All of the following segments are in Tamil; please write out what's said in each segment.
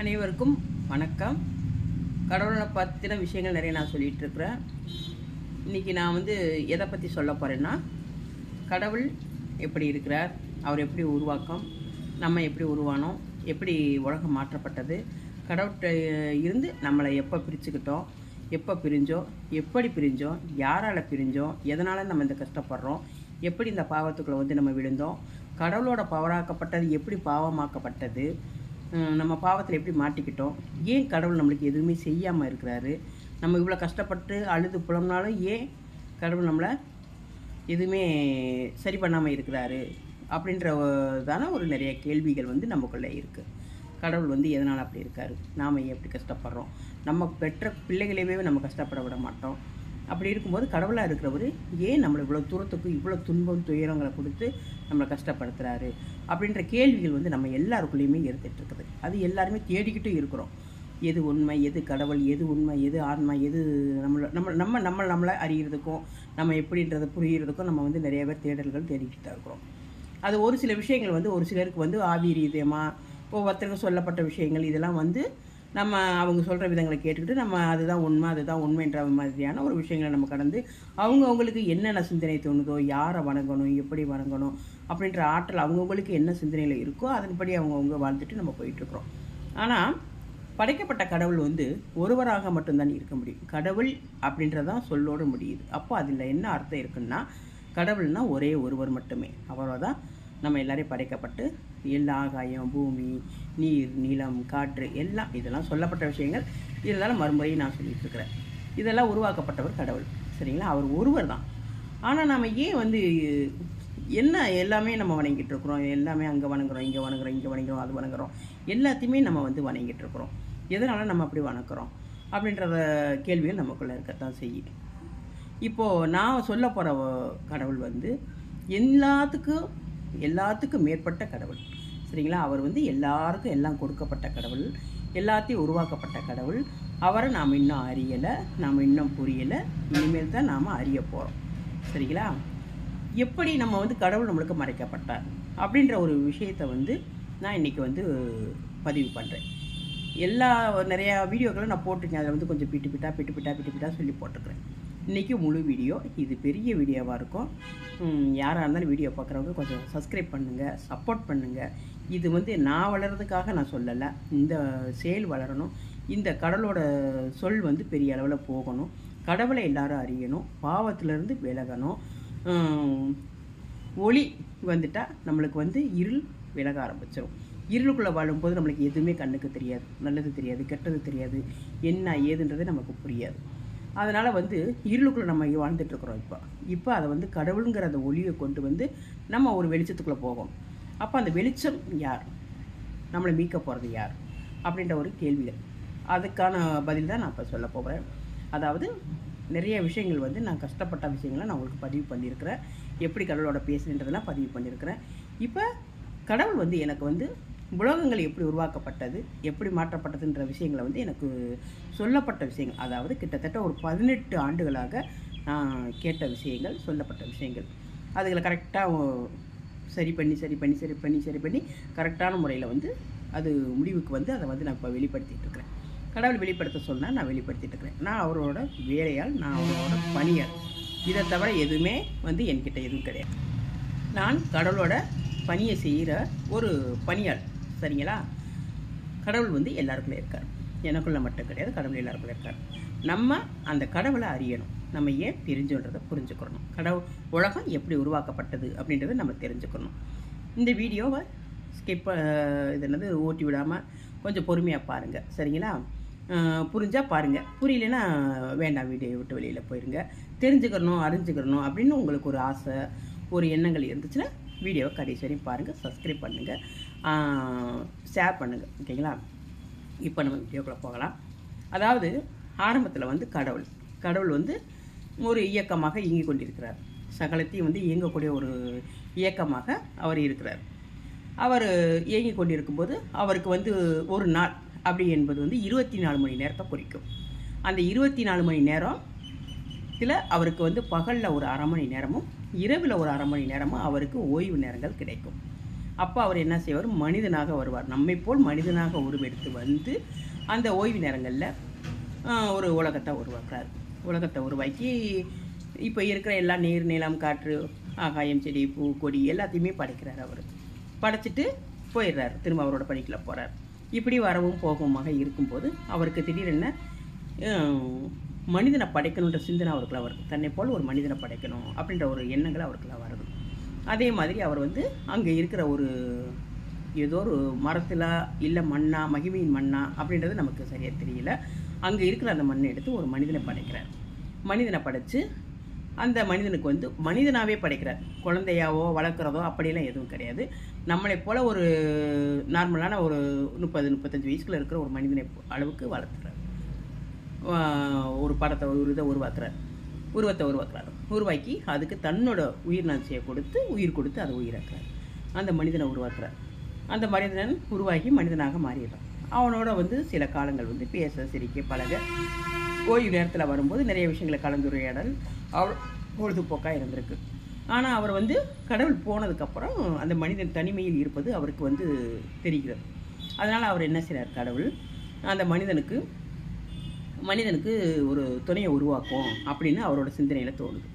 அனைவருக்கும் வணக்கம். கடவுளை பற்றின விஷயங்கள் நிறைய நான் சொல்லிகிட்டு இருக்கிறேன். இன்றைக்கி நான் வந்து எதை பற்றி சொல்ல போகிறேன்னா கடவுள் எப்படி இருக்கிறார் அவர் எப்படி உருவாக்கம் நம்ம எப்படி உருவானோம் எப்படி உலகம் மாற்றப்பட்டது கடவுள்கிட்ட இருந்து நம்மளை எப்போ பிரிச்சுக்கிட்டோம் எப்போ பிரிஞ்சோம் எப்படி பிரிஞ்சோம் யாரால் பிரிஞ்சோம் எதனால் நம்ம இந்த கஷ்டப்படுறோம் எப்படி இந்த பாவத்துக்குள்ளே வந்து நம்ம விழுந்தோம் கடவுளோட பவராக்கப்பட்டது எப்படி பாவமாக்கப்பட்டது நம்ம பாவத்தில் எப்படி மாட்டிக்கிட்டோம்? ஏன் கடவுள் நம்மளுக்கு எதுவுமே செய்யாமல் இருக்கிறாரு? நம்ம இவ்வளோ கஷ்டப்பட்டு அழுது புலம்னாலும் ஏன் கடவுள் நம்மளை எதுவுமே சரி பண்ணாமல் இருக்கிறாரு? அப்படின்றதான ஒரு நிறைய கேள்விகள் வந்து நமக்குள்ளே இருக்குது கடவுள் வந்து எதனால் அப்படி இருக்காரு? நாம் ஏன் எப்படி கஷ்டப்படுறோம்? நம்ம பெற்ற பிள்ளைகளையுமே நம்ம கஷ்டப்பட விட மாட்டோம். அப்படி இருக்கும்போது கடவுளாக இருக்கிறவர் ஏன் நம்மளை இவ்வளோ தூரத்துக்கு இவ்வளோ துன்பம் துயரங்களை கொடுத்து நம்மளை கஷ்டப்படுத்துகிறாரு அப்படின்ற கேள்விகள் வந்து நம்ம எல்லாருக்குள்ளேயுமே இருந்துட்டு இருக்குது. அது எல்லாருமே தேடிக்கிட்டும் இருக்கிறோம். எது உண்மை எது கடவுள் எது உண்மை எது ஆன்மா எது நம்மளை நம்ம நம்ம நம்ம நம்மளை அறிகிறதுக்கும் நம்ம எப்படின்றத புரிகிறதுக்கும் நம்ம வந்து நிறைய பேர் தேடல்கள் தேடிக்கிட்டு தான் இருக்கிறோம். அது ஒரு சில விஷயங்கள் வந்து ஒரு சிலருக்கு வந்து ஆவி ரீதியமாக ஒவ்வொருத்தருக்கும் சொல்லப்பட்ட விஷயங்கள் இதெல்லாம் வந்து நம்ம அவங்க சொல்கிற விதங்களை கேட்டுக்கிட்டு நம்ம அதுதான் உண்மை அதுதான் உண்மைன்ற மாதிரியான ஒரு விஷயங்களை நம்ம கடந்து அவங்க அவங்களுக்கு என்னென்ன சிந்தனை தோணுதோ யாரை வணங்கணும் எப்படி வணங்கணும் அப்படின்ற ஆற்றல் அவங்கவுங்களுக்கு என்ன சிந்தனையில் இருக்கோ அதன்படி அவங்கவுங்க வாழ்ந்துட்டு நம்ம போயிட்டுருக்குறோம். ஆனால் படைக்கப்பட்ட கடவுள் வந்து ஒருவராக மட்டும்தான் இருக்க முடியும். கடவுள் அப்படின்றதான் சொல்லோட முடியுது. அப்போ அதில் என்ன அர்த்தம் இருக்குன்னா கடவுள்னா ஒரே ஒருவர் மட்டுமே. அவரை தான் நம்ம எல்லாரையும் படைக்கப்பட்டு எல்லா ஆகாயம் பூமி நீர் நிலம் காற்று எல்லாம் இதெல்லாம் சொல்லப்பட்ட விஷயங்கள். இதெல்லாம் மறுமுறையும் நான் சொல்லிட்டுருக்கிறேன் இதெல்லாம் உருவாக்கப்பட்டவர் கடவுள். சரிங்களா? அவர் ஒருவர் தான். ஆனால் நம்ம ஏன் வந்து என்ன எல்லாமே நம்ம வணங்கிட்டு இருக்கிறோம்? எல்லாமே அங்கே வணங்குறோம் இங்கே வணங்குறோம் இங்கே வணங்குறோம் அது வணங்குறோம். எல்லாத்தையுமே நம்ம வந்து வணங்கிட்டு இருக்கிறோம். எதனால நம்ம அப்படி வணங்குறோம்? அப்படின்றத கேள்விகள் நமக்குள்ளே இருக்கத்தான் செய்யும் இப்போது நான் சொல்ல போகிற கடவுள் வந்து எல்லாத்துக்கும் எல்லாத்துக்கும் மேற்பட்ட கடவுள். சரிங்களா? அவர் வந்து எல்லாருக்கும் எல்லாம் கொடுக்கப்பட்ட கடவுள். எல்லாத்தையும் உருவாக்கப்பட்ட கடவுள். அவரை நாம் இன்னும் அறியலை நாம் இன்னும் புரியலை. இனிமேல் தான் நாம் அறிய போகிறோம் சரிங்களா? எப்படி நம்ம வந்து கடவுள் நம்மளுக்கு மறைக்கப்பட்டார் அப்படின்ற ஒரு விஷயத்தை வந்து நான் இன்றைக்கி வந்து பதிவு பண்ணுறேன் எல்லா நிறையா வீடியோக்களும் நான் போட்டிருக்கேன். அதில் வந்து கொஞ்சம் பிட்டு பிட்டா பிட்டு பிட்டா பிட்டு பிட்டா சொல்லி போட்டிருக்கிறேன். இன்றைக்கி முழு வீடியோ. இது பெரிய வீடியோவாக இருக்கும். யாராக இருந்தாலும் வீடியோ பார்க்குறவங்க கொஞ்சம் சப்ஸ்கிரைப் பண்ணுங்கள் சப்போர்ட் பண்ணுங்கள் இது வந்து நான் வளர்கிறதுக்காக நான் சொல்லலை. இந்த செயல் வளரணும். இந்த கடலோட சொல் வந்து பெரிய அளவில் போகணும். கடவுளை எல்லாரும் அறியணும். பாவத்திலேருந்து விலகணும். ஒளி வந்துட்டால் நம்மளுக்கு வந்து இருள் விலக ஆரம்பிச்சிடும் இருளுக்குள்ளே வாழும்போது நம்மளுக்கு எதுவுமே கண்ணுக்கு தெரியாது நல்லது தெரியாது கெட்டது தெரியாது. என்ன ஏதுன்றது நமக்கு புரியாது. அதனால் வந்து இருளுக்குள்ளே நம்ம வாழ்ந்துட்டுருக்குறோம் இப்போ. இப்போ அதை வந்து கடவுளுங்கிற அந்த ஒளியை கொண்டு வந்து நம்ம ஒரு வெளிச்சத்துக்குள்ளே போகும். அப்போ அந்த வெளிச்சம் யார்? நம்மளை மீட்க போகிறது யார்? அப்படின்ற ஒரு கேள்விகள் அதுக்கான பதில் தான் நான் இப்போ சொல்ல போகிறேன் அதாவது நிறைய விஷயங்கள் வந்து நான் கஷ்டப்பட்ட விஷயங்களை நான் உங்களுக்கு பதிவு பண்ணியிருக்கிறேன். எப்படி கடவுளோட பேசுன்றதெல்லாம் பதிவு பண்ணியிருக்கிறேன். இப்போ கடவுள் வந்து எனக்கு வந்து உலகங்கள் எப்படி உருவாக்கப்பட்டது எப்படி மாற்றப்பட்டதுன்ற விஷயங்களை வந்து எனக்கு சொல்லப்பட்ட விஷயங்கள். அதாவது கிட்டத்தட்ட ஒரு பதினெட்டு ஆண்டுகளாக நான் கேட்ட விஷயங்கள் சொல்லப்பட்ட விஷயங்கள். அதுகளை கரெக்டாக சரி பண்ணி சரி பண்ணி சரி பண்ணி சரி பண்ணி கரெக்டான முறையில் வந்து அது முடிவுக்கு வந்து அதை வந்து நான் இப்போ வெளிப்படுத்திகிட்டு இருக்கிறேன். கடவுள் வெளிப்படுத்த சொன்னால் நான் வெளிப்படுத்திட்டு இருக்கிறேன். நான் அவரோட வேலையால் நான் அவரோட பணியால். இதை தவிர எதுவுமே வந்து என்கிட்ட எதுவும் கிடையாது. நான் கடவுளோட பணியை செய்கிற ஒரு பணியாள் சரிங்களா? கடவுள் வந்து எல்லாருக்குள்ளே இருக்கார். எனக்குள்ள மட்டும் கிடையாது கடவுள் எல்லாருக்குள்ளே இருக்கார். நம்ம அந்த கடவுளை அறியணும். நம்ம ஏன் பிரிஞ்சோன்றதை புரிஞ்சுக்கணும். கடவுள் உலகம் எப்படி உருவாக்கப்பட்டது அப்படின்றத நம்ம தெரிஞ்சுக்கணும். இந்த வீடியோவை ஸ்கிப் இது என்னது ஓட்டி விடாமல் கொஞ்சம் பொறுமையாக பாருங்கள் சரிங்களா? புரிஞ்சால் பாருங்கள் புரியலன்னா வேண்டாம் வீடியோ விட்டு வெளியில் போயிருங்க. தெரிஞ்சுக்கணும் அறிஞ்சுக்கிறணும் அப்படின்னு உங்களுக்கு ஒரு ஆசை ஒரு எண்ணங்கள் இருந்துச்சுன்னா வீடியோவை கடைசி வரையும் பாருங்கள் சப்ஸ்கிரைப் பண்ணுங்கள் ஷேர் பண்ணுங்கள் ஓகேங்களா? இப்போ நம்ம வீடியோக்குள்ளே போகலாம். அதாவது ஆரம்பத்தில் வந்து கடவுள். கடவுள் வந்து ஒரு இயக்கமாக இயங்கி கொண்டிருக்கிறார். சகலத்தையும் வந்து இயங்கக்கூடிய ஒரு இயக்கமாக அவர் இருக்கிறார். அவர் இயங்கி கொண்டிருக்கும்போது அவருக்கு வந்து ஒரு நாள் அப்படி என்பது வந்து இருபத்தி நாலு மணி நேரத்தை குறிக்கும். அந்த இருபத்தி நாலு மணி நேரம் இதில் அவருக்கு வந்து பகலில் ஒரு அரை மணி நேரமும் இரவில் ஒரு அரை மணி நேரமும் அவருக்கு ஓய்வு நேரங்கள் கிடைக்கும். அப்போ அவர் என்ன செய்வார்? மனிதனாக வருவார். நம்மை போல் மனிதனாக உருவெடுத்து வந்து அந்த ஓய்வு நேரங்களில் ஒரு உலகத்தை உருவாக்குறார். உலகத்தை உருவாக்கி இப்போ இருக்கிற எல்லா நீர் நிலம் காற்று ஆகாயம் செடி பூ கொடி எல்லாத்தையுமே படைக்கிறார் அவர். படைச்சிட்டு போயிடுறார். திரும்ப அவரோட பணிக்கில் போகிறார் இப்படி வரவும் போகவுமாக இருக்கும்போது அவருக்கு திடீரென மனிதனை படைக்கணுன்ற சிந்தனை அவருக்குள்ள வருது. தன்னை போல் ஒரு மனிதனை படைக்கணும் அப்படின்ற ஒரு எண்ணங்கள் அவருக்குள்ள வருது. அதே மாதிரி அவர் வந்து அங்கே இருக்கிற ஒரு ஏதோ ஒரு மரத்தில் இல்லை மண்ணா மகிமையின் மண்ணா அப்படின்றது நமக்கு சரியாக தெரியல. அங்கே இருக்கிற அந்த மண்ணை எடுத்து ஒரு மனிதனை படைக்கிறார். மனிதனை படைச்சு அந்த மனிதனுக்கு வந்து மனிதனாகவே படைக்கிறார். குழந்தையாவோ வளர்க்குறதோ அப்படியெல்லாம் எதுவும் கிடையாது. நம்மளை போல் ஒரு நார்மலான ஒரு முப்பது முப்பத்தஞ்சு வயசுக்குள்ள இருக்கிற ஒரு மனிதனை அளவுக்கு வளர்த்துறார். ஒரு படத்தை ஒரு இதை உருவாக்குறார். உருவத்தை உருவாக்குறாரு. உருவாக்கி அதுக்கு தன்னோட உயிர் நாச்சியை கொடுத்து உயிர் கொடுத்து அதை உயிராக்குறார். அந்த மனிதனை உருவாக்குறார். அந்த மனிதன் உருவாகி மனிதனாக மாறிடுறான். அவனோட வந்து சில காலங்கள் வந்து பேச சிரிக்க பழக ஓய்வு நேரத்தில் வரும்போது நிறைய விஷயங்களை கலந்துரையாடல் அவர் பொழுதுபோக்காக இருந்திருக்கு. ஆனால் அவர் வந்து கடவுள் போனதுக்கப்புறம் அந்த மனிதன் தனிமையில் இருப்பது அவருக்கு வந்து தெரிகிறது. அதனால் அவர் என்ன செய்கிறார் கடவுள்? அந்த மனிதனுக்கு மனிதனுக்கு ஒரு துணையை உருவாக்கும் அப்படின்னு அவரோட சிந்தனையில் தோணுது.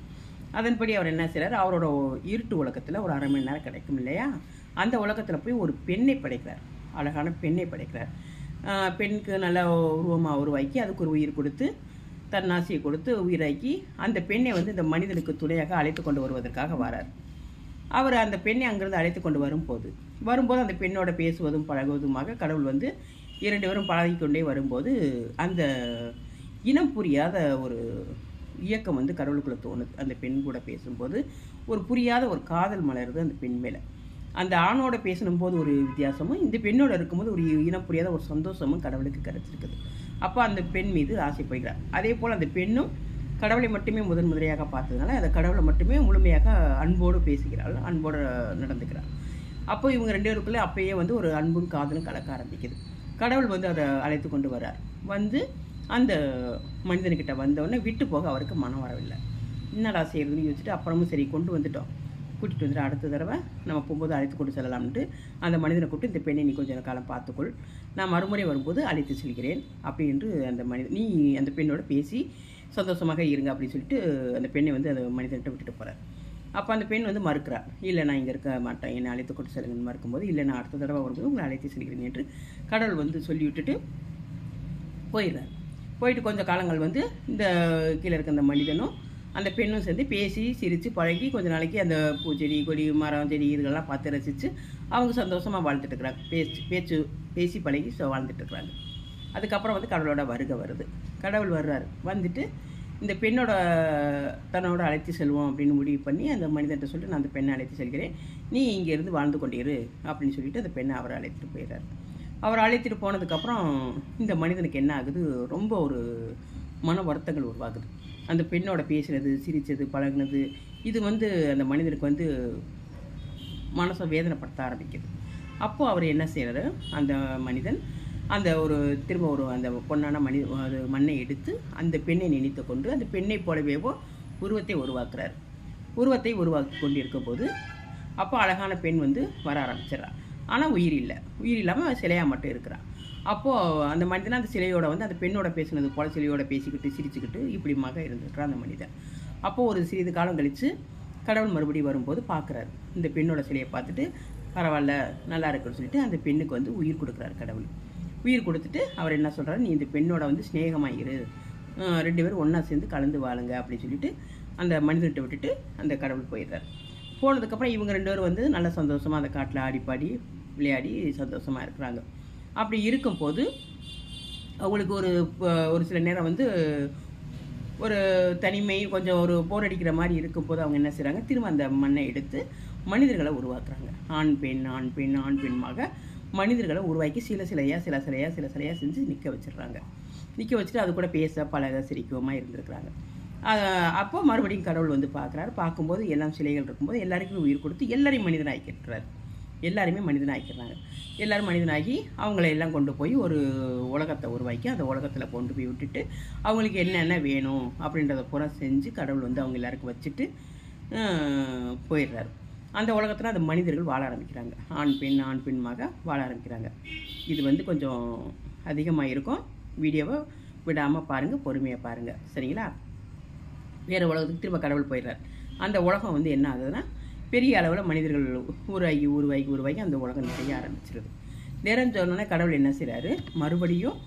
அதன்படி அவர் என்ன செய்கிறார் அவரோட இருட்டு உலகத்தில் ஒரு அரை மணி நேரம் கிடைக்கும் இல்லையா? அந்த உலகத்தில் போய் ஒரு பெண்ணை படைக்கிறார். அழகான பெண்ணை படைக்கிறார். பெண்ணுக்கு நல்ல உருவமாக உருவாக்கி அதுக்கு ஒரு உயிர் கொடுத்து தன்னாசியை கொடுத்து உயிராக்கி அந்த பெண்ணை வந்து இந்த மனிதனுக்கு துணையாக அழைத்து கொண்டு வருவதற்காக வரார். அவர் அந்த பெண்ணை அங்கிருந்து அழைத்து கொண்டு வரும்போது வரும்போது அந்த பெண்ணோட பேசுவதும் பழகுவதுமாக கடவுள் வந்து இரண்டு பேரும் பழகிக்கொண்டே வரும்போது அந்த இனம் புரியாத ஒரு இயக்கம் வந்து கடவுளுக்குள்ள தோணுது. அந்த பெண் கூட பேசும்போது ஒரு புரியாத ஒரு காதல் மலருது அந்த பெண் மேலே. அந்த ஆணோட பேசணும்போது ஒரு வித்தியாசமும் இந்த பெண்ணோட இருக்கும்போது ஒரு இனம் புரியாத ஒரு சந்தோஷமும் கடவுளுக்கு கிடைச்சிருக்குது. அப்போ அந்த பெண் மீது ஆசைப்படுகிறார் அதே போல் அந்த பெண்ணும் கடவுளை மட்டுமே முதன் முதலையாக பார்த்ததுனால அந்த கடவுளை மட்டுமே முழுமையாக அன்போடு பேசுகிறாள் அன்போடு நடந்துக்கிறாள். அப்போ இவங்க ரெண்டு பேருக்குள்ளே அப்பயே வந்து ஒரு அன்பும் காதலும் கலக்க ஆரம்பிக்குது. கடவுள் வந்து அதை அழைத்து கொண்டு வரார் வந்து அந்த மனிதன்கிட்ட வந்தவுடனே விட்டு போக அவருக்கு மனம் வரவில்லை. என்னடா செய்யறதுன்னு யோசிச்சுட்டு அப்புறமும் சரி கொண்டு வந்துட்டோம். கூட்டிகிட்டு வந்துட்டு அடுத்த தடவை நம்ம போகும்போது அழைத்து கொண்டு செல்லலாம்னு அந்த மனிதனை கூப்பிட்டு இந்த பெண்ணை நீ கொஞ்சம் காலம் பார்த்துக்கொள். நான் மறுமுறை வரும்போது அழைத்து செல்கிறேன். அப்படி என்று அந்த மனிதன் நீ அந்த பெண்ணோட பேசி சந்தோஷமாக இருங்க அப்படின்னு சொல்லிட்டு அந்த பெண்ணை வந்து அந்த மனிதன்கிட்ட விட்டுட்டு போகிறார் அப்போ அந்த பெண் வந்து மறுக்கிறார் இல்லை நான் இங்கே இருக்க மாட்டேன். என்னை அழைத்து கொண்டு செல்லுங்கன்னு மறுக்கும்போது இல்லை நான் அடுத்த தடவை வரும்போது உங்களை அழைத்து செல்கிறேன் என்று கடவுள் வந்து சொல்லி விட்டுட்டு போயிடுறார். போயிட்டு கொஞ்சம் காலங்கள் வந்து இந்த கீழே இருக்க அந்த மனிதனும் அந்த பெண்ணும் சேர்ந்து பேசி சிரித்து பழகி கொஞ்ச நாளைக்கு அந்த பூச்செடி கொடி மரம் செடி இதுகளெல்லாம் பார்த்து ரசித்து அவங்க சந்தோஷமாக வாழ்ந்துட்டு இருக்கிறாங்க. பேச்சு பேச்சு பேசி பழகி வாழ்ந்துட்டுருக்குறாங்க அதுக்கப்புறம் வந்து கடவுளோட வருகை வருது. கடவுள் வர்றாரு. வந்துட்டு இந்த பெண்ணோட தன்னோட அழைத்து செல்வோம் அப்படின்னு முடிவு பண்ணி அந்த மனிதன்ட்ட சொல்லிட்டு நான் அந்த பெண்ணை அழைத்து செல்கிறேன். நீ இங்கேருந்து வாழ்ந்து கொண்டிரு அப்படின்னு சொல்லிட்டு அந்த பெண்ணை அவரை அழைத்துட்டு போயிடுறாரு. அவர் அழைத்துட்டு போனதுக்கப்புறம் இந்த மனிதனுக்கு என்ன ஆகுது? ரொம்ப ஒரு மன வருத்தங்கள் உருவாகுது. அந்த பெண்ணோட பேசுனது சிரித்தது பழகுனது இது வந்து அந்த மனிதனுக்கு வந்து மனசை வேதனைப்படுத்த ஆரம்பிக்குது. அப்போது அவர் என்ன செய்கிறாரு அந்த மனிதன் அந்த ஒரு திரும்ப ஒரு அந்த பொன்னான மனித ஒரு மண்ணை எடுத்து அந்த பெண்ணை நினைத்து கொண்டு அந்த பெண்ணை போலவேவோ உருவத்தை உருவாக்குறார். உருவத்தை உருவாக்கி கொண்டு இருக்கும்போது அப்போ அழகான பெண் வந்து வர ஆரம்பிச்சிடறா. ஆனால் உயிர் இல்லை. உயிர் இல்லாமல் சிலையாக மட்டும் இருக்கிறான் அப்போது அந்த மனிதன் அந்த சிலையோட வந்து அந்த பெண்ணோட பேசினது போல சிலையோட பேசிக்கிட்டு சிரிச்சுக்கிட்டு இப்படிமாக இருந்துக்கிறான் அந்த மனிதன். அப்போது ஒரு சிறிது காலம் கழித்து கடவுள் மறுபடியும் வரும்போது பார்க்குறாரு. இந்த பெண்ணோட சிலையை பார்த்துட்டு பரவாயில்ல நல்லா இருக்குன்னு சொல்லிட்டு அந்த பெண்ணுக்கு வந்து உயிர் கொடுக்குறாரு கடவுள். உயிர் கொடுத்துட்டு அவர் என்ன சொல்கிறாரு நீ இந்த பெண்ணோட வந்து ஸ்நேகமாகிரு ரெண்டு பேரும் ஒன்றா சேர்ந்து கலந்து வாழுங்க அப்படின்னு சொல்லிட்டு அந்த மனிதர்கிட்ட விட்டுட்டு அந்த கடவுள் போயிடுறாரு. போனதுக்கப்புறம் இவங்க ரெண்டு பேரும் வந்து நல்ல சந்தோஷமாக அந்த காட்டில் ஆடி பாடி விளையாடி சந்தோஷமாக இருக்கிறாங்க. அப்படி இருக்கும்போது அவங்களுக்கு ஒரு ஒரு சில நேரம் வந்து ஒரு தனிமை கொஞ்சம் ஒரு போர் அடிக்கிற மாதிரி இருக்கும்போது அவங்க என்ன செய்கிறாங்க திரும்ப அந்த மண்ணை எடுத்து மனிதர்களை உருவாக்குறாங்க. ஆண் பெண் ஆண் பெண் ஆண் பெண்மாக மனிதர்களை உருவாக்கி சில சிலையாக சில சிலையாக சில சிலையாக செஞ்சு நிற்க வச்சிடுறாங்க. நிற்க வச்சுட்டு அது கூட பேச பழக சிரிக்கவுமா இருந்திருக்கிறாங்க. அப்போ மறுபடியும் கடவுள் வந்து பார்க்குறாரு. பார்க்கும்போது எல்லாம் சிலைகள் இருக்கும்போது எல்லாருக்குமே உயிர் கொடுத்து எல்லாரையும் மனிதனாக்கிட்டுறாரு எல்லாருமே மனிதன் ஆக்கிடுறாங்க எல்லோரும் மனிதனாகி அவங்கள எல்லாம் கொண்டு போய் ஒரு உலகத்தை உருவாக்கி அந்த உலகத்தில் கொண்டு போய் விட்டுட்டு அவங்களுக்கு என்னென்ன வேணும் அப்படின்றத பூரா செஞ்சு கடவுள் வந்து அவங்க எல்லாருக்கும் வச்சுட்டு போயிடுறாரு. அந்த உலகத்தில் அந்த மனிதர்கள் வாழ ஆரம்பிக்கிறாங்க. ஆண் பெண் ஆண் பெண்மாக வாழ ஆரம்பிக்கிறாங்க. இது வந்து கொஞ்சம் அதிகமாக இருக்கும் வீடியோவை விடாமல் பாருங்கள் பொறுமையாக பாருங்கள் சரிங்களா? வேறு உலகத்துக்கு திரும்ப கடவுள் போயிடுறார். அந்த உலகம் வந்து என்ன ஆகுதுன்னா பெரிய அளவில் மனிதர்கள் ஊராகி உருவாகி உருவாகி அந்த உலகம் நிறைய ஆரம்பிச்சிருது. சொன்னோன்னே கடவுள் என்ன செய்கிறாரு மறுபடியும்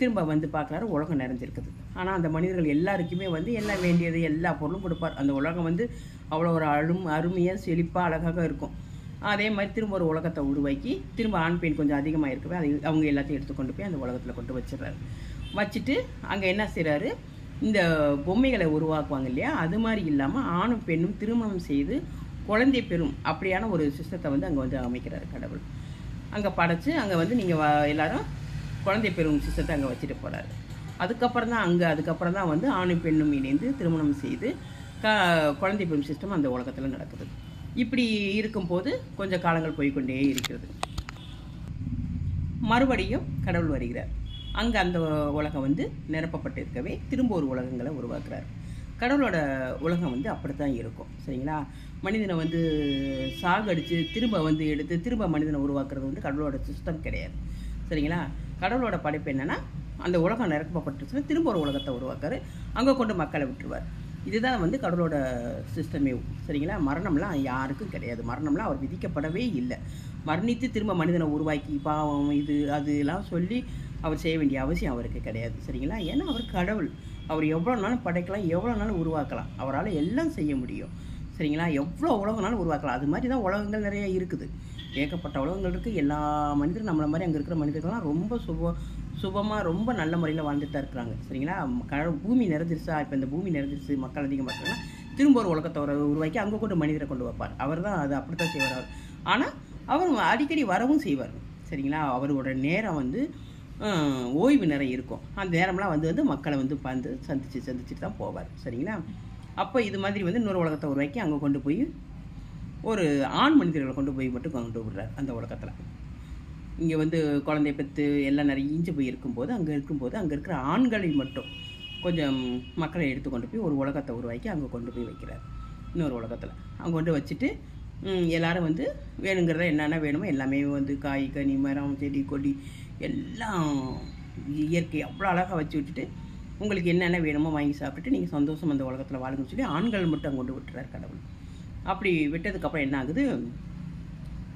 திரும்ப வந்து பார்க்குறாரு உலகம் நிறைஞ்சிருக்குது. ஆனால் அந்த மனிதர்கள் எல்லாருக்குமே வந்து என்ன வேண்டியது? எல்லா பொருளும் கொடுப்பார். அந்த உலகம் வந்து அவ்வளோ ஒரு அழும் அருமையாக செழிப்பாக அழகாக இருக்கும். அதே மாதிரி திரும்ப ஒரு உலகத்தை உருவாக்கி திரும்ப ஆண் பெண் கொஞ்சம் அதிகமாக இருக்கவே அதை அவங்க எல்லாத்தையும் எடுத்து கொண்டு போய் அந்த உலகத்தில் கொண்டு வச்சிடுறாரு. வச்சுட்டு அங்கே என்ன செய்கிறாரு இந்த பொம்மைகளை உருவாக்குவாங்க இல்லையா? அது மாதிரி இல்லாமல் ஆணும் பெண்ணும் திருமணம் செய்து குழந்தை பெறும் அப்படியான ஒரு சிஸ்டத்தை வந்து அங்கே வந்து அமைக்கிறார் கடவுள். அங்கே படைச்சு அங்கே வந்து நீங்கள் எல்லாரும் குழந்தை பெறும் சிஸ்டத்தை அங்கே வச்சுட்டு போகிறாரு அதுக்கப்புறம் தான் அங்கே அதுக்கப்புறம் தான் வந்து ஆணும் பெண்ணும் இணைந்து திருமணம் செய்து க குழந்தை பெறும் சிஸ்டம் அந்த உலகத்தில் நடக்குது. இப்படி இருக்கும்போது கொஞ்சம் காலங்கள் போய்க்கொண்டே இருக்கிறது. மறுபடியும் கடவுள் வருகிறார். அங்கே அந்த உலகம் வந்து நிரப்பப்பட்டு இருக்கவே திரும்ப ஒரு உலகங்களை உருவாக்குறார். கடவுளோட உலகம் வந்து அப்படித்தான் இருக்கும். சரிங்களா? மனிதனை வந்து சாகடிச்சு திரும்ப வந்து எடுத்து திரும்ப மனிதனை உருவாக்குறது வந்து கடவுளோட சிஸ்டம் கிடையாது. சரிங்களா? கடவுளோட படைப்பு என்னென்னா அந்த உலகம் நிரப்பப்பட்டுச்சுன்னா திரும்ப ஒரு உலகத்தை உருவாக்காரு. அங்கே கொண்டு மக்களை விட்டுருவார். இதுதான் வந்து கடவுளோட சிஸ்டமே சரிங்களா? மரணம்லாம் யாருக்கும் கிடையாது. மரணம்லாம் அவர் விதிக்கப்படவே இல்லை. மரணித்து திரும்ப மனிதனை உருவாக்கி பாவம் இது அதெல்லாம் சொல்லி அவர் செய்ய வேண்டிய அவசியம் அவருக்கு கிடையாது. சரிங்களா? ஏன்னா அவர் கடவுள். அவர் எவ்வளோ நாளும் படைக்கலாம் எவ்வளோ நாளும் உருவாக்கலாம். அவரால் எல்லாம் செய்ய முடியும். சரிங்களா? எவ்வளோ உலகம்னாலும் உருவாக்கலாம். அது மாதிரி தான் உலகங்கள் நிறைய இருக்குது. ஏகப்பட்ட உலகங்கள் இருக்குது எல்லா மனிதரும் நம்மளை மாதிரி அங்கே இருக்கிற மனிதர்கள்லாம் ரொம்ப சுப சுபமாக ரொம்ப நல்ல முறையில் வாழ்ந்துட்டு தான் இருக்கிறாங்க. சரிங்களா? க பூமி நிறைஞ்சிருச்சா? இப்போ இந்த பூமி நிறைஞ்சிருச்சு மக்கள் அதிகமாக இருக்காங்கன்னா திரும்ப ஒரு உலகத்தை உருவாக்கி அங்கே கொண்டு மனிதரை கொண்டு வைப்பார். அவர் தான் அது அப்படி தான் செய்வார் அவர். ஆனால் அவர் அடிக்கடி வரவும் செய்வார். சரிங்களா? அவரோட நேரம் வந்து ஓய்வு நேரம் இருக்கும். அந்த நேரம்லாம் வந்து வந்து மக்களை வந்து பார்த்து சந்திச்சு சந்திச்சுட்டு தான் போவார். சரிங்களா? அப்போ இது மாதிரி வந்து இன்னொரு உலகத்தை உருவாக்கி அங்கே கொண்டு போய் ஒரு ஆண் மனிதர்களை கொண்டு போய் மட்டும் கொண்டு விடுறார் அந்த உலகத்தில். இங்கே வந்து குழந்தை பெற்று எல்லாம் நிறைய இஞ்சி போய் இருக்கும்போது அங்கே இருக்கும்போது அங்கே இருக்கிற ஆண்களை மட்டும் கொஞ்சம் மக்களை எடுத்து கொண்டு போய் ஒரு உலகத்தை உருவாக்கி அங்கே கொண்டு போய் வைக்கிறார். இன்னொரு உலகத்தில். அங்கே கொண்டு வச்சுட்டு எல்லோரும் எல்லாரும் வந்து வேணுங்கிறத என்னென்ன வேணுமோ எல்லாமே வந்து காய் கனி மரம் செடி கொடி எல்லாம் இயற்கை அவ்வளோ அழகாக வச்சு விட்டுட்டு உங்களுக்கு என்னென்ன வேணுமோ வாங்கி சாப்பிட்டுட்டு நீங்கள் சந்தோஷம் அந்த உலகத்தில் வாழுங்கன்னு சொல்லி ஆண்கள் மட்டும் அங்கே கொண்டு விட்டுறார் கடவுள். அப்படி விட்டதுக்கப்புறம் என்ன ஆகுது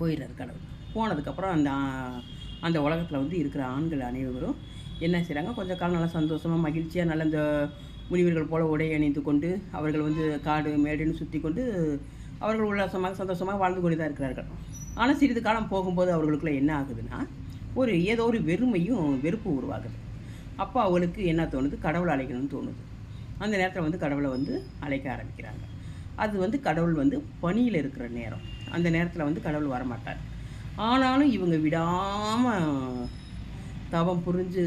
போயிடுறாரு கடவுள். போனதுக்கப்புறம் அந்த அந்த உலகத்தில் வந்து இருக்கிற ஆண்கள் அனைவரும் என்ன செய்கிறாங்க கொஞ்சம் காலம் நல்லா சந்தோஷமாக மகிழ்ச்சியாக நல்ல இந்த முனிவர்கள் போல உடை அணிந்து கொண்டு அவர்கள் வந்து காடு மேடுன்னு சுற்றி கொண்டு அவர்கள் உல்லாசமாக சந்தோஷமாக வாழ்ந்து கொண்டு தான் இருக்கிறார்கள். ஆனால் சிறிது காலம் போகும்போது அவர்களுக்குள்ள என்ன ஆகுதுன்னா ஒரு ஏதோ ஒரு வெறுமையும் வெறுப்பு உருவாகுது. அப்போ அவளுக்கு என்ன தோணுது? கடவுளை அழைக்கணும்னு தோணுது. அந்த நேரத்தில் வந்து கடவுளை வந்து அழைக்க ஆரம்பிக்கிறாங்க. அது வந்து கடவுள் வந்து பணியில் இருக்கிற நேரம். அந்த நேரத்தில் வந்து கடவுள் வரமாட்டார். ஆனாலும் இவங்க விடாமல் தவம் புரிஞ்சு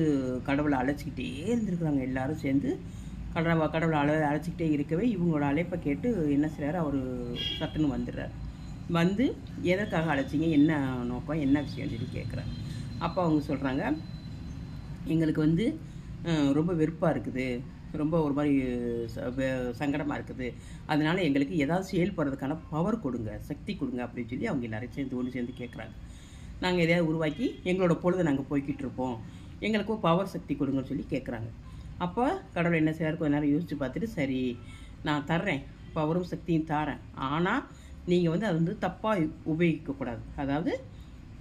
கடவுளை அழைச்சிக்கிட்டே இருந்திருக்கிறாங்க. எல்லாரும் சேர்ந்து கடவுளை கடவுளை அழ அழைச்சிக்கிட்டே இருக்கவே இவங்களோட அழைப்பை கேட்டு என்ன செய்கிறார் அவர் சட்டுன்னு வந்துடுறார். வந்து எதற்காக அழைச்சிங்க? என்ன நோக்கம்? என்ன விஷயம் சொல்லி கேட்குறாரு அப்போ அவங்க சொல்கிறாங்க எங்களுக்கு வந்து ரொம்ப வெறுப்பாக இருக்குது. ரொம்ப ஒரு மாதிரி சங்கடமாக இருக்குது. அதனால் எங்களுக்கு ஏதாவது செயல்படுறதுக்கான பவர் கொடுங்க சக்தி கொடுங்க அப்படின்னு சொல்லி அவங்க எல்லோரும் சேர்ந்து ஒன்று சேர்ந்து கேட்குறாங்க நாங்கள் எதையாவது உருவாக்கி எங்களோட பொழுது நாங்கள் போய்கிட்டு இருப்போம். எங்களுக்கும் பவர் சக்தி கொடுங்கன்னு சொல்லி கேட்குறாங்க அப்போ கடவுள் என்ன செய்யாரு கொஞ்ச நேரம் யோசித்து பார்த்துட்டு சரி நான் தர்றேன். பவரும் சக்தியும் தரேன். ஆனால் நீங்கள் வந்து அது வந்து தப்பாக உபயோகிக்கக்கூடாது அதாவது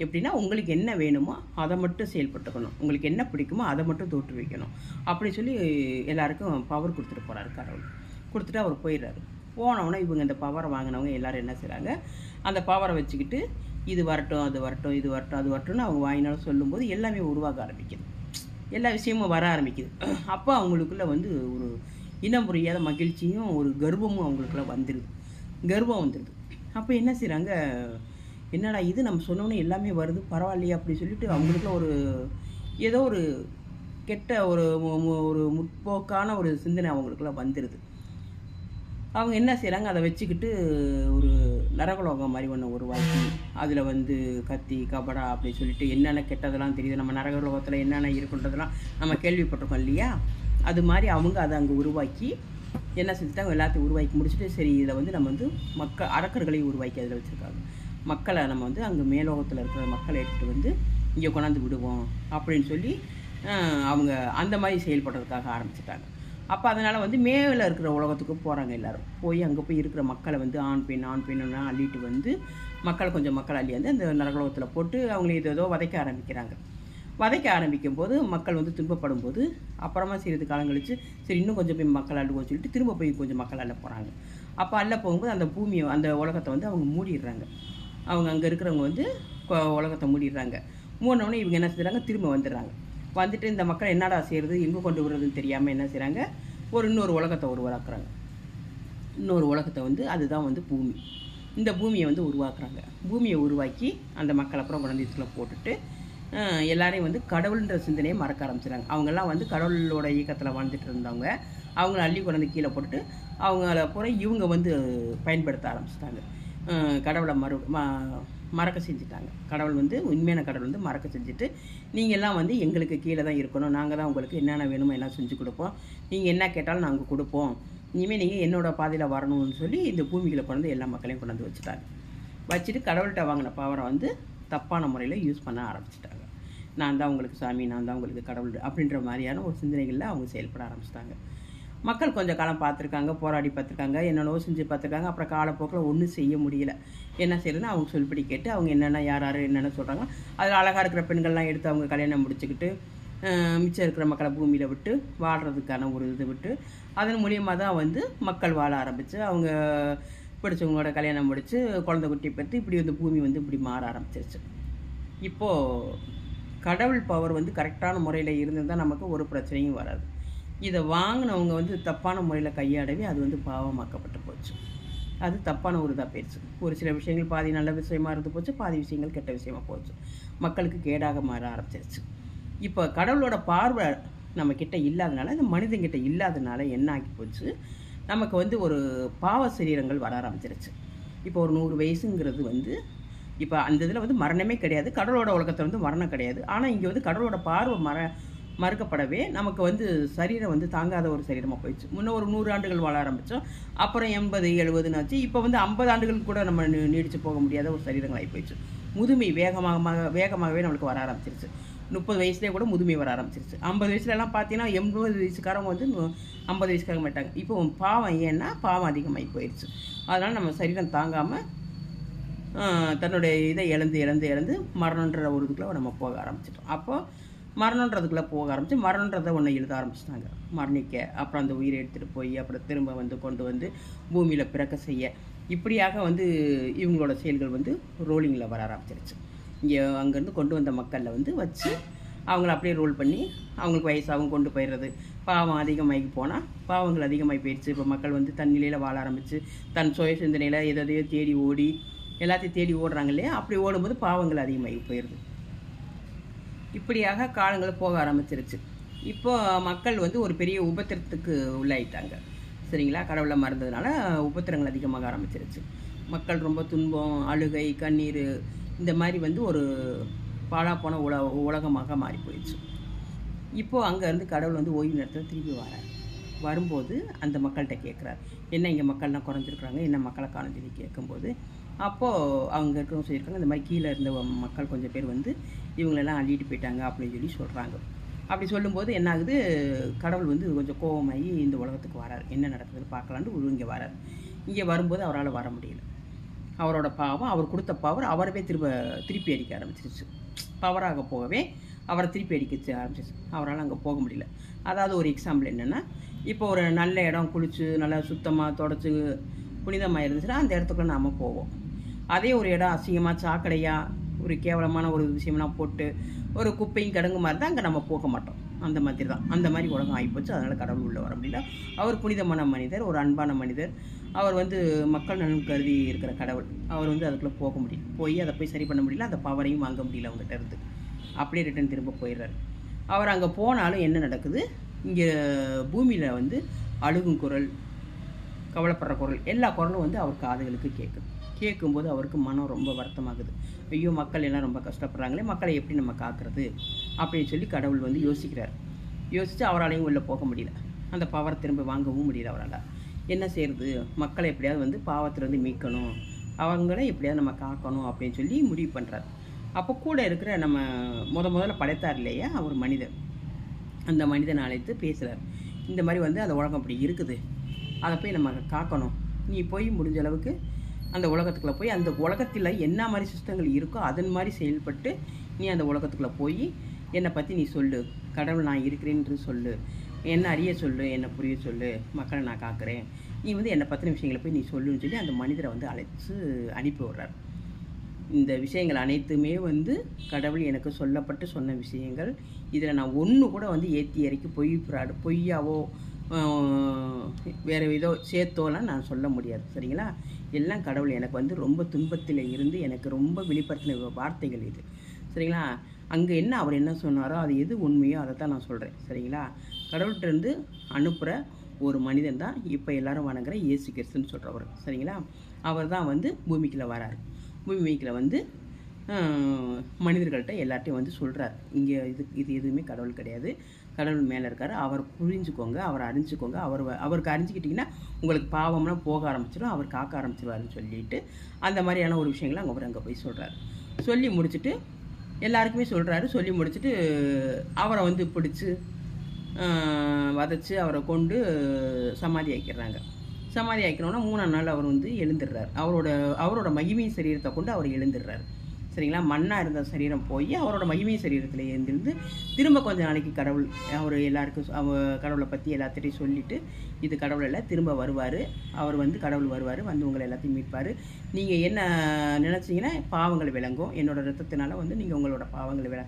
எப்படின்னா உங்களுக்கு என்ன வேணுமோ அதை மட்டும் செயல்பட்டுக்கணும். உங்களுக்கு என்ன பிடிக்குமோ அதை மட்டும் தோற்று வைக்கணும். அப்படி சொல்லி எல்லாருக்கும் பவர் கொடுத்துட்டு போகிறாரு கடவுள். கொடுத்துட்டு அவர் போயிடுறாரு. போனவுடனே இவங்க இந்த பவரை வாங்கினவங்க எல்லோரும் என்ன செய்கிறாங்க அந்த பவரை வச்சுக்கிட்டு இது வரட்டும் அது வரட்டும் இது வரட்டும் அது வரட்டும்னு அவங்க வாங்கினாலும் சொல்லும்போது எல்லாமே உருவாக ஆரம்பிக்குது. எல்லா விஷயமும் வர ஆரம்பிக்குது. அப்போ அவங்களுக்குள்ள வந்து ஒரு இனம் புரியாத மகிழ்ச்சியும் ஒரு கர்வமும் அவங்களுக்குள்ள வந்துடுது கர்வம் வந்துடுது அப்போ என்ன செய்கிறாங்க என்னடா இது? நம்ம சொன்னோன்னே எல்லாமே வருது. பரவாயில்லையே அப்படி சொல்லிட்டு அவங்களுக்குள்ள ஒரு ஏதோ ஒரு கெட்ட ஒரு ஒரு முற்போக்கான ஒரு சிந்தனை அவங்களுக்குள்ள வந்துடுது அவங்க என்ன செய்கிறாங்க அதை வச்சுக்கிட்டு ஒரு நரகலோகம் மாதிரி ஒன்று உருவாக்கி அதில் வந்து கத்தி கபடா அப்படி சொல்லிட்டு என்னென்ன கெட்டதெல்லாம் தெரியுது? நம்ம நரகலோகத்தில் என்னென்ன இருக்குன்றதெல்லாம் நம்ம கேள்விப்பட்டிருக்கோம் இல்லையா? அது மாதிரி அவங்க அதை அங்கே உருவாக்கி என்ன செஞ்சுட்டாங்க? எல்லாத்தையும் உருவாக்கி முடிச்சுட்டு சரி இதில் வந்து நம்ம வந்து மக்கள் அரக்கர்களை உருவாக்கி அதில் வச்சுருக்காங்க. மக்களை நம்ம வந்து அங்கே மேலோகத்தில் இருக்கிற மக்களை எடுத்துகிட்டு வந்து இங்கே கொண்டாந்து விடுவோம் அப்படின்னு சொல்லி அவங்க அந்த மாதிரி செயல்படுறதுக்காக ஆரம்பிச்சிட்டாங்க. அப்போ அதனால் வந்து மேலே இருக்கிற உலகத்துக்கு போகிறாங்க எல்லாரும். போய் அங்கே போய் இருக்கிற மக்களை வந்து ஆண் பெண் ஆண் பெண்ணுன்னா அள்ளிட்டு வந்து மக்களை கொஞ்சம் மக்கள் அள்ளி வந்து அந்த நரகலோகத்தில் போட்டு அவங்களை ஏதோ ஏதோ வதைக்க ஆரம்பிக்கிறாங்க. வதைக்க ஆரம்பிக்கும் போது மக்கள் வந்து துன்பப்படும் போது அப்புறமா சிறிது காலம் கழித்து சரி இன்னும் கொஞ்சம் போய் மக்கள் அள்ளுவோம் சொல்லிட்டு திரும்ப போய் கொஞ்சம் மக்கள் அள்ள போகிறாங்க அப்போ அள்ள போகும்போது அந்த பூமியை அந்த உலகத்தை வந்து அவங்க மூடிடுறாங்க. அவங்க அங்கே இருக்கிறவங்க வந்து கொ- உலகத்தை மூடிடுறாங்க. மூடினோடனே இவங்க என்ன செய்கிறாங்க திரும்ப வந்துடுறாங்க. வந்துட்டு இந்த மக்கள் என்னடா செய்கிறது எங்கே கொண்டு வர்றதுன்னு தெரியாமல் என்ன செய்கிறாங்க ஒரு இன்னொரு உலகத்தை உருவாக்குறாங்க. இன்னொரு உலகத்தை வந்து அதுதான் வந்து பூமி. இந்த பூமியை வந்து உருவாக்குறாங்க. பூமியை உருவாக்கி அந்த மக்கள் அப்புறம் கொண்டாந்து இதுக்குள்ள போட்டுட்டு எல்லாரையும் வந்து கடவுள்ன்ற சிந்தனையை மறக்க ஆரம்பிச்சிடுறாங்க. அவங்கெல்லாம் வந்து கடவுளோட இயக்கத்தில் வாழ்ந்துட்டு இருந்தவங்க. அவங்கள அள்ளி கொண்டாந்து கீழே போட்டுட்டு அவங்கள பூரா இவங்க வந்து பயன்படுத்த ஆரம்பிச்சிட்டாங்க. கடவுளை மறு மறக்க செஞ்சுட்டாங்க. கடவுள் வந்து உண்மையான கடவுள் வந்து மறக்க செஞ்சுட்டு நீங்கள் எல்லாம் வந்து எங்களுக்கு கீழே தான் இருக்கணும். நாங்கள் தான் உங்களுக்கு என்னென்ன வேணுமோ எல்லாம் செஞ்சு கொடுப்போம். நீங்கள் என்ன கேட்டாலும் நாங்கள் கொடுப்போம். இனிமேல் நீங்கள் என்னோட பாதையில் வரணும்னு சொல்லி இந்த பூமிகளை கொண்டு எல்லா மக்களையும் கொண்டு வந்து வச்சுட்டாங்க. வச்சுட்டு கடவுள்கிட்ட வாங்கின பவரை வந்து தப்பான முறையில் யூஸ் பண்ண ஆரம்பிச்சிட்டாங்க. நான் தான் உங்களுக்கு சாமி நான் தான் உங்களுக்கு கடவுள் அப்படின்ற மாதிரியான ஒரு சிந்தனைகளில் அவங்க செயல்பட ஆரம்பிச்சிட்டாங்க. மக்கள் கொஞ்சம் காலம் பார்த்துருக்காங்க போராடி பார்த்துருக்காங்க என்னென்னவோ செஞ்சு பார்த்துருக்காங்க அப்புறம் காலப்போக்கில் ஒன்றும் செய்ய முடியல. என்ன செய்யறதுன்னு அவங்க சொல்படி கேட்டு அவங்க என்னென்ன யார் யார் என்னென்ன சொல்கிறாங்க அதில் அழகாக இருக்கிற பெண்கள்லாம் எடுத்து அவங்க கல்யாணம் முடிச்சுக்கிட்டு மிச்சம் இருக்கிற மக்களை பூமியில் விட்டு வாழ்கிறதுக்கான ஒரு இது விட்டு அதன் மூலியமாக தான் வந்து மக்கள் வாழ ஆரம்பித்து அவங்க பிடிச்சவங்களோட கல்யாணம் முடித்து குழந்தை குட்டி பெற்று இப்படி வந்து பூமி வந்து இப்படி மாற ஆரம்பிச்சிருச்சு. இப்போது கடவுள் பவர் வந்து கரெக்டான முறையில் இருந்திருந்தால் நமக்கு ஒரு பிரச்சனையும் வராது. இதை வாங்கினவங்க வந்து தப்பான முறையில் கையாடவே அது வந்து பாவமாக்கப்பட்டு போச்சு. அது தப்பான ஒரு இதாக போயிடுச்சு. ஒரு சில விஷயங்கள் பாதி நல்ல விஷயமா இருந்து போச்சு பாதி விஷயங்கள் கெட்ட விஷயமா போச்சு. மக்களுக்கு கேடாக மாற ஆரம்பிச்சிருச்சு. இப்போ கடவுளோட பார்வை நம்ம கிட்ட இல்லாதனால இந்த மனிதங்கிட்ட இல்லாதனால என்ன ஆகி போச்சு? நமக்கு வந்து ஒரு பாவ சரீரங்கள் வர ஆரம்பிச்சிருச்சு. இப்போ ஒரு நூறு வயசுங்கிறது வந்து இப்போ அந்த இதில் வந்து மரணமே கிடையாது. கடவுளோட உலகத்தில் வந்து மரணம் கிடையாது. ஆனால் இங்கே வந்து கடவுளோட பார்வை மர மறுக்கப்படவே நமக்கு வந்து சரீரம் வந்து தாங்காத ஒரு சரீரமாக போயிடுச்சு. முன்ன ஒரு நூறு ஆண்டுகள் வாழ ஆரம்பித்தோம் அப்புறம் எண்பது எழுபதுன்னு ஆச்சு. இப்போ வந்து ஐம்பது ஆண்டுகள் கூட நம்ம நீடித்து போக முடியாத ஒரு சரீரங்களாகி போயிடுச்சு. முதுமை வேகமாக வேகமாகவே நம்மளுக்கு வர ஆரம்பிச்சிருச்சு. முப்பது வயசுலேயே கூட முதுமை வர ஆரம்பிச்சிருச்சு. ஐம்பது வயசுலலாம் பார்த்தீங்கன்னா எண்பது வயசுக்காரங்க வந்து ஐம்பது வயசுக்காக மாட்டாங்க. இப்போ பாவம் ஏன்னா பாவம் அதிகமாகி போயிடுச்சு அதனால் நம்ம சரீரம் தாங்காமல் தன்னுடைய இதை இழந்து இழந்து இழந்து மரணன்ற ஒரு இதுக்குள்ள நம்ம போக ஆரம்பிச்சிட்டோம். அப்போ மரணன்றதுக்குள்ளே போக ஆரம்பித்து மரணன்றதை ஒன்று எழுத ஆரம்பிச்சிட்டாங்க. மரணிக்க அப்புறம் அந்த உயிரை எடுத்துகிட்டு போய் அப்புறம் திரும்ப வந்து கொண்டு வந்து பூமியில் பிறக்க செய்ய. இப்படியாக வந்து இவங்களோட செயல்கள் வந்து ரோலிங்கில் வர ஆரம்பிச்சிருச்சு. இங்கே அங்கேருந்து கொண்டு வந்த மக்களில் வந்து வச்சு அவங்கள அப்படியே ரோல் பண்ணி அவங்களுக்கு வயசாகவும் கொண்டு போயிடுறது. பாவம் அதிகமாகி போனால் பாவங்கள் அதிகமாகி போயிடுச்சு. இப்போ மக்கள் வந்து தன் நிலையில் வாழ ஆரம்பித்து தன் சுய சிந்தனையில் எதையோ தேடி ஓடி எல்லாத்தையும் தேடி ஓடுறாங்க இல்லையா? அப்படி ஓடும்போது பாவங்கள் அதிகமாகி போயிடுது. இப்படியாக காலங்கள் போக ஆரம்பிச்சிருச்சு. இப்போ மக்கள் வந்து ஒரு பெரிய உபத்திரத்துக்கு உள்ளாயிட்டாங்க. சரிங்களா? கடவுளை மறந்ததுனால உபத்திரங்கள் அதிகமாக ஆரம்பிச்சிருச்சு. மக்கள் ரொம்ப துன்பம் அழுகை கண்ணீர் இந்த மாதிரி வந்து ஒரு பாழாப்போன உல உலகமாக மாறி போயிடுச்சு இப்போது அங்கேருந்து கடவுள் வந்து ஓய்வு நேரத்தில் திரும்பி வரார். வரும்போது அந்த மக்கள்கிட்ட கேட்குறாரு என்ன இங்கே மக்கள்லாம் குறைஞ்சிருக்கிறாங்க? என்ன மக்களை காணும் சொல்லி கேட்கும்போது அப்போது அவங்க இருக்கிறவங்க சொல்லியிருக்காங்க இந்த மாதிரி கீழே இருந்த மக்கள் கொஞ்சம் பேர் வந்து இவங்களெல்லாம் அள்ளிட்டு போயிட்டாங்க அப்படின்னு சொல்லி சொல்கிறாங்க அப்படி சொல்லும்போது என்ன ஆகுது? கடவுள் வந்து கொஞ்சம் கோபமாகி இந்த உலகத்துக்கு வராரு. என்ன நடக்குதுன்னு பார்க்கலான்ட்டு இங்கே வராரு. இங்கே வரும்போது அவரால் வர முடியல. அவரோட பாவம் அவர் கொடுத்த பவர் அவரவே திரும்ப திருப்பி அடிக்க ஆரம்பிச்சிருச்சு. பவராக போகவே அவரை திருப்பி அடிக்க ஆரம்பிச்சிருச்சு. அவரால் அங்கே போக முடியல. அதாவது ஒரு எக்ஸாம்பிள் என்னென்னா இப்போ ஒரு நல்ல இடம் குளிச்சு நல்லா சுத்தமாக தொடச்சி புனிதமாக இருந்துச்சுன்னா அந்த இடத்துக்குள்ள நாம் போவோம். அதே ஒரு இடம் அசிங்கமாக சாக்கடையாக ஒரு கேவலமான ஒரு விஷயம்லாம் போட்டு ஒரு குப்பையும் கிடங்கு மாதிரி தான் அங்கே நம்ம போக மாட்டோம். அந்த மாதிரி தான். அந்த மாதிரி உலகம் ஆகிப்போச்சு. அதனால் கடவுள் உள்ள வர முடியல. அவர் புனிதமான மனிதர் ஒரு அன்பான மனிதர். அவர் வந்து மக்கள் நலன் கருதி இருக்கிற கடவுள். அவர் வந்து அதுக்குள்ளே போக முடியும் போய் அதை போய் சரி பண்ண முடியல. அந்த பவரையும் வாங்க முடியல அவங்ககிட்ட இருந்து. அப்படியே ரிட்டன் திரும்ப போயிடுறாரு. அவர் அங்கே போனாலும் என்ன நடக்குது? இங்கே பூமியில் வந்து அழுகும் குரல் கவலைப்படுற குரல் எல்லா குரலும் வந்து அவர் காதுகளுக்கு கேட்குது. கேட்கும்போது அவருக்கு மனம் ரொம்ப வருத்தமாகுது. ஐயோ மக்கள் எல்லாம் ரொம்ப கஷ்டப்படுறாங்களே மக்களை எப்படி நம்ம காக்கிறது? அப்படின்னு சொல்லி கடவுள் வந்து யோசிக்கிறார். யோசித்து அவராலையும் உள்ளே போக முடியல. அந்த பவரை திரும்ப வாங்கவும் முடியல அவரால். என்ன செய்கிறது மக்களை எப்படியாவது வந்து பாவத்திலேருந்து மீட்கணும். அவங்கள எப்படியாவது நம்ம காக்கணும் அப்படின்னு சொல்லி முடிவு பண்ணுறாரு அப்போ கூட இருக்கிற நம்ம முத முதல்ல படைத்தார் இல்லையா? ஒரு மனிதர். அந்த மனிதனை அழைத்து பேசுகிறார் இந்த மாதிரி வந்து அந்த உலகம் அப்படி இருக்குது. அதை போய் நம்ம காக்கணும். நீ போய் முடிஞ்ச அளவுக்கு அந்த உலகத்துக்குள்ளே போய் அந்த உலகத்தில் என்ன மாதிரி சிஸ்டங்கள் இருக்கோ அதன் மாதிரி செயல்பட்டு நீ அந்த உலகத்துக்குள்ளே போய் என்னை பற்றி நீ சொல்லு. கடவுள் நான் இருக்கிறேன்னு சொல்லு. என்ன அறிய சொல்லு என்னை புரிய சொல்லு. மக்களை நான் காக்கிறேன். நீ வந்து என்னை பற்றின விஷயங்களை போய் நீ சொல்லுன்னு சொல்லி அந்த மனிதரை வந்து அழைத்து அனுப்பி விடுறார். இந்த விஷயங்கள் அனைத்துமே வந்து கடவுள் எனக்கு சொல்லப்பட்டு சொன்ன விஷயங்கள். இதில் நான் ஒன்று கூட வந்து ஏற்றி இறக்கி பொய் பொய்யாவோ வேறு ஏதோ சேர்த்தோலாம் நான் சொல்ல முடியாது சரிங்களா? எல்லாம் கடவுள் எனக்கு வந்து ரொம்ப துன்பத்தில் இருந்து எனக்கு ரொம்ப வெளிப்படுத்தின வார்த்தைகள் இது சரிங்களா? அங்கே என்ன அவர் என்ன சொன்னாரோ அது எது உண்மையோ அதை தான் நான் சொல்கிறேன் சரிங்களா? கடவுள்கிட்டருந்து அனுப்புகிற ஒரு மனிதன் தான் இப்போ எல்லாரும் வணங்குற இயேசு கிறிஸ்துன்னு சொல்கிறவர் சரிங்களா? அவர் தான் வந்து பூமிக்குள்ள வராரு. பூமிக்கில் வந்து மனிதர்கள்கிட்ட மனிதர்கள்ட்ட எல்லார்ட்டையும் வந்து சொல்கிறார் இங்கே இது இது எதுவுமே கடவுள் கிடையாது. கடவுள் மேலே இருக்கார். அவர் புரிஞ்சுக்கோங்க அவரை அறிஞ்சுக்கோங்க. அவர் அவருக்கு அறிஞ்சிக்கிட்டிங்கன்னா உங்களுக்கு பாவம்லாம் போக ஆரம்பிச்சிடும் அவர் காக்க ஆரம்பிச்சிருவாருன்னு சொல்லிட்டு அந்த மாதிரியான ஒரு விஷயங்களை அங்கே அவர் அங்கே போய் சொல்கிறாரு சொல்லி முடிச்சுட்டு எல்லாருக்குமே சொல்கிறாரு சொல்லி முடிச்சுட்டு அவரை வந்து பிடிச்சி வதச்சி அவரை கொண்டு சமாதி ஆக்கிடுறாங்க. சமாதி ஆக்கிறோன்னா மூணாம் நாள் அவர் வந்து எழுந்துடுறார். அவரோட அவரோட மகிமை சரீரத்தை கொண்டு அவர் எழுந்துடுறாரு. சரிங்களா? மண்ணாக இருந்த சரீரம் போய் அவரோட மகிமை சரீரத்தில் எழுந்திருந்து திரும்ப கொஞ்ச நாளைக்கு கடவுள் அவர் எல்லாருக்கும் அவ கடவுளை பற்றி எல்லாத்திட்டையும் சொல்லிட்டு இது கடவுள் இல்லை திரும்ப வருவார். அவர் வந்து கடவுள் வருவார் வந்து உங்களை எல்லாத்தையும் மீட்பார். நீங்கள் என்ன நினச்சிங்கன்னா பாவங்கள் விளங்கும். என்னோட ரத்தத்தினால வந்து நீங்கள் உங்களோட பாவங்கள் விள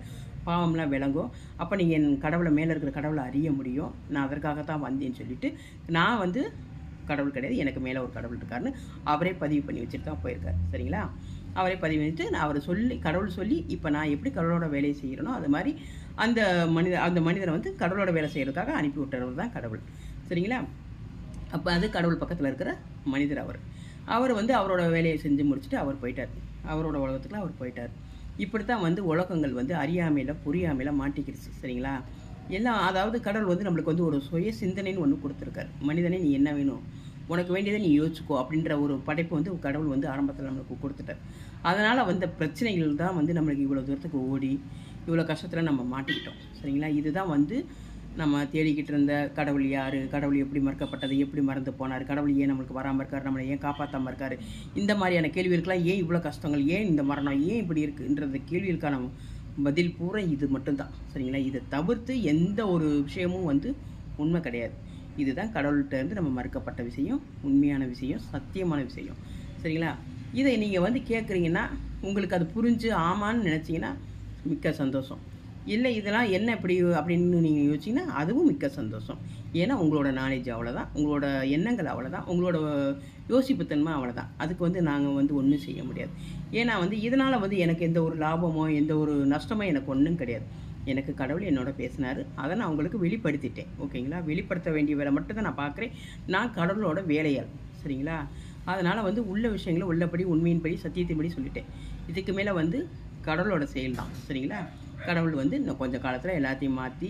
பாவம்லாம் விளங்கும். அப்போ நீங்கள் என் கடவுளை மேலே இருக்கிற கடவுளை அறிய முடியும். நான் அதற்காகத்தான் வந்தேன்னு சொல்லிவிட்டு நான் வந்து கடவுள் கிடையாது எனக்கு மேலே ஒரு கடவுள் இருக்காருன்னு அவரே பதிவு பண்ணி வச்சுட்டு தான் போயிருக்காரு. சரிங்களா? அவரை பதிவு பண்ணிட்டு நான் அவரை சொல்லி கடவுள் சொல்லி இப்போ நான் எப்படி கடவுளோட வேலையை செய்கிறனோ அது மாதிரி அந்த மனித அந்த மனிதரை வந்து கடவுளோட வேலை செய்கிறதுக்காக அனுப்பி விட்டுறவர் தான் கடவுள். சரிங்களா? அப்போ அது கடவுள் பக்கத்தில் இருக்கிற மனிதர் அவர். அவர் வந்து அவரோட வேலையை செஞ்சு முடிச்சுட்டு அவர் போயிட்டார். அவரோட உலகத்துக்குலாம் அவர் போயிட்டார். இப்படி தான் வந்து உலகங்கள் வந்து அறியாமையில் புரியாமையில் மாட்டிக்கிடுச்சு. சரிங்களா? எல்லாம் அதாவது கடவுள் வந்து நம்மளுக்கு வந்து ஒரு சுய சிந்தனைன்னு ஒன்று கொடுத்துருக்காரு. மனிதனே நீ என்ன வேணும்? உனக்கு வேண்டியதை நீ யோசிச்சுக்கோ அப்படின்ற ஒரு படைப்பு வந்து கடவுள் வந்து ஆரம்பத்தில் நம்மளுக்கு கொடுத்துட்டார். அதனால் வந்த பிரச்சனைகள் தான் வந்து நம்மளுக்கு இவ்வளோ தூரத்துக்கு ஓடி இவ்வளோ கஷ்டத்தில் நம்ம மாட்டிக்கிட்டோம். சரிங்களா? இதுதான் வந்து நம்ம தேடிக்கிட்டு இருந்த கடவுள் யார்? கடவுள் எப்படி மறுக்கப்பட்டது? எப்படி மறந்து போனார்? கடவுள் ஏன் நம்மளுக்கு வராமல் இருக்கார்? நம்மளை ஏன் காப்பாற்றாமல் இருக்கார்? இந்த மாதிரியான கேள்விகளுக்கெல்லாம் ஏன் இவ்வளோ கஷ்டங்கள்? ஏன் இந்த மரணம்? ஏன் இப்படி இருக்குன்றது கேள்விகளுக்கான பதில் பூரா இது மட்டும்தான். சரிங்களா? இதை தவிர்த்து எந்த ஒரு விஷயமும் வந்து உண்மை கிடையாது. இதுதான் கடவுள்கிட்ட இருந்து நம்ம மறுக்கப்பட்ட விஷயம் உண்மையான விஷயம் சத்தியமான விஷயம். சரிங்களா? இதை நீங்கள் வந்து கேட்குறீங்கன்னா உங்களுக்கு அது புரிஞ்சு ஆமான்னு நினச்சிங்கன்னா மிக்க சந்தோஷம். இல்லை இதெல்லாம் என்ன இப்படி அப்படின்னு நீங்கள் யோசிச்சிங்கன்னா அதுவும் மிக்க சந்தோஷம். ஏன்னா உங்களோட நாலேஜ் அவ்வளோதான் உங்களோட எண்ணங்கள் அவ்வளோதான் உங்களோட யோசிப்புத்தன்மை அவ்வளோதான் அதுக்கு வந்து நாங்கள் வந்து ஒன்றும் செய்ய முடியாது. ஏன்னா வந்து இதனால் வந்து எனக்கு எந்த ஒரு லாபமோ எந்த ஒரு நஷ்டமோ எனக்கு ஒன்றும் கிடையாது. எனக்கு கடவுள் என்னோட பேசினார். அதை நான் உங்களுக்கு வெளிப்படுத்திட்டேன். ஓகேங்களா? வெளிப்படுத்த வேண்டிய வேலை மட்டும் தான் நான் பார்க்குறேன். நான் கடவுளோட வேலையால் சரிங்களா? அதனால் வந்து உள்ள விஷயங்களை உள்ளபடி உண்மையின்படி சத்தியத்தின்படி சொல்லிட்டேன். இதுக்கு மேலே வந்து கடவுளோட செயல் தான் சரிங்களா? கடவுள் வந்து இன்னும் கொஞ்சம் காலத்தில் எல்லாத்தையும் மாற்றி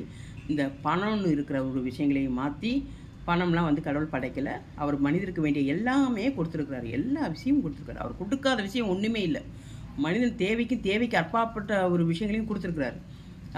இந்த பணம்னு இருக்கிற ஒரு விஷயங்களையும் மாற்றி பணம்லாம் வந்து கடவுள் படைக்கல. அவர் மனிதருக்கு வேண்டிய எல்லாமே கொடுத்துருக்கிறாரு. எல்லா விஷயமும் கொடுத்துருக்காரு அவர் கொடுக்காத விஷயம் ஒன்றுமே இல்லை. மனிதன் தேவைக்கு தேவைக்கு அற்பாப்பட்ட ஒரு விஷயங்களையும் கொடுத்துருக்குறாரு.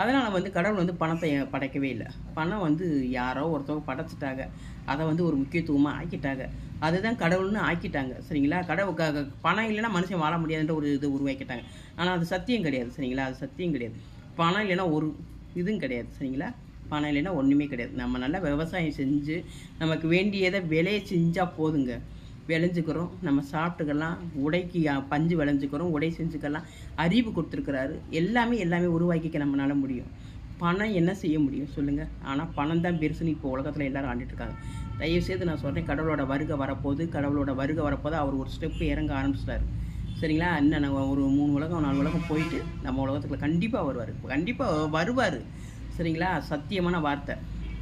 அதனால் வந்து கடவுள் வந்து பணத்தை படைக்கவே இல்லை. பணம் வந்து யாரோ ஒருத்தவங்க படைச்சிட்டாங்க. அதை வந்து ஒரு முக்கியத்துவமாக ஆக்கிட்டாங்க. அதுதான் கடவுள்னு ஆக்கிட்டாங்க சரிங்களா? கடவுள் க- பணம் இல்லைன்னா மனுஷன் வாழ முடியாதுன்ற ஒரு இது உருவாக்கிட்டாங்க. ஆனால் அது சத்தியம் கிடையாது சரிங்களா? அது சத்தியம் கிடையாது. பணம் இல்லைன்னா ஒரு இதுவும் கிடையாது சரிங்களா? பணம் இல்லைன்னா ஒன்றுமே கிடையாது. நம்ம நல்லா விவசாயம் செஞ்சு நமக்கு வேண்டியதை விலையை செஞ்சால் போதுங்க. விளைஞ்சுக்கிறோம். நம்ம சாப்பிட்டுக்கலாம் உடைக்கு பஞ்சு விளைஞ்சுக்கிறோம் உடை செஞ்சுக்கலாம் அறிவு கொடுத்துருக்குறாரு. எல்லாமே எல்லாமே உருவாக்கிக்க நம்மளால் முடியும். பணம் என்ன செய்ய முடியும் சொல்லுங்கள் ஆனால் பணம் தான் பெருசுன்னு இப்போ உலகத்தில் எல்லாரும் ஆண்டுட்டு இருக்காங்க. தயவு செய்து நான் சொல்கிறேன் கடவுளோட வருகை வரப்போகுது. கடவுளோட வருகை வரப்போது அவர் ஒரு ஸ்டெப்பு இறங்க ஆரம்பிச்சிட்டாரு. சரிங்களா? இன்னும் நம்ம ஒரு மூணு உலகம் நாலு உலகம் போயிட்டு நம்ம உலகத்துக்குள்ள கண்டிப்பாக வருவார். கண்டிப்பாக வருவார். சரிங்களா? சத்தியமான வார்த்தை.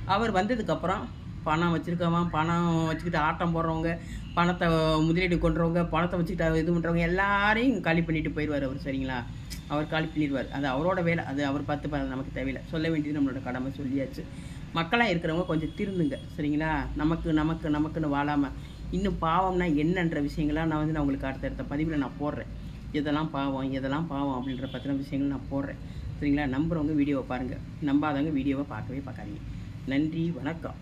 அவர் வந்ததுக்கப்புறம் பணம் வச்சுருக்கவன் பணம் வச்சுக்கிட்டு ஆட்டம் போடுறவங்க பணத்தை முதலீடு கொண்டுறவங்க பணத்தை வச்சுக்கிட்டு இது பண்ணுறவங்க எல்லாரையும் காலி பண்ணிட்டு போயிடுவார் அவர் சரிங்களா? அவர் காலி பண்ணிடுவார். அது அவரோட வேலை. அது அவர் பார்த்து நமக்கு தேவையில்லை. சொல்ல வேண்டியது நம்மளோட கடமை சொல்லியாச்சு. மக்களாக இருக்கிறவங்க கொஞ்சம் திருந்துங்க சரிங்களா? நமக்கு நமக்கு நமக்குன்னு வாழாமல் இன்னும் பாவம்னா என்னன்ற விஷயங்கள்லாம் நான் வந்து நான் உங்களுக்கு அடுத்தடுத்த பதிவில் நான் போடுறேன். இதெல்லாம் பாவம் இதெல்லாம் பாவம் அப்படின்ற பற்றின விஷயங்கள் நான் போடுறேன். சரிங்களா? நம்புறவங்க வீடியோவை பாருங்கள் நம்பாதவங்க வீடியோவை பார்க்கவே பார்க்காதீங்க. நன்றி வணக்கம்.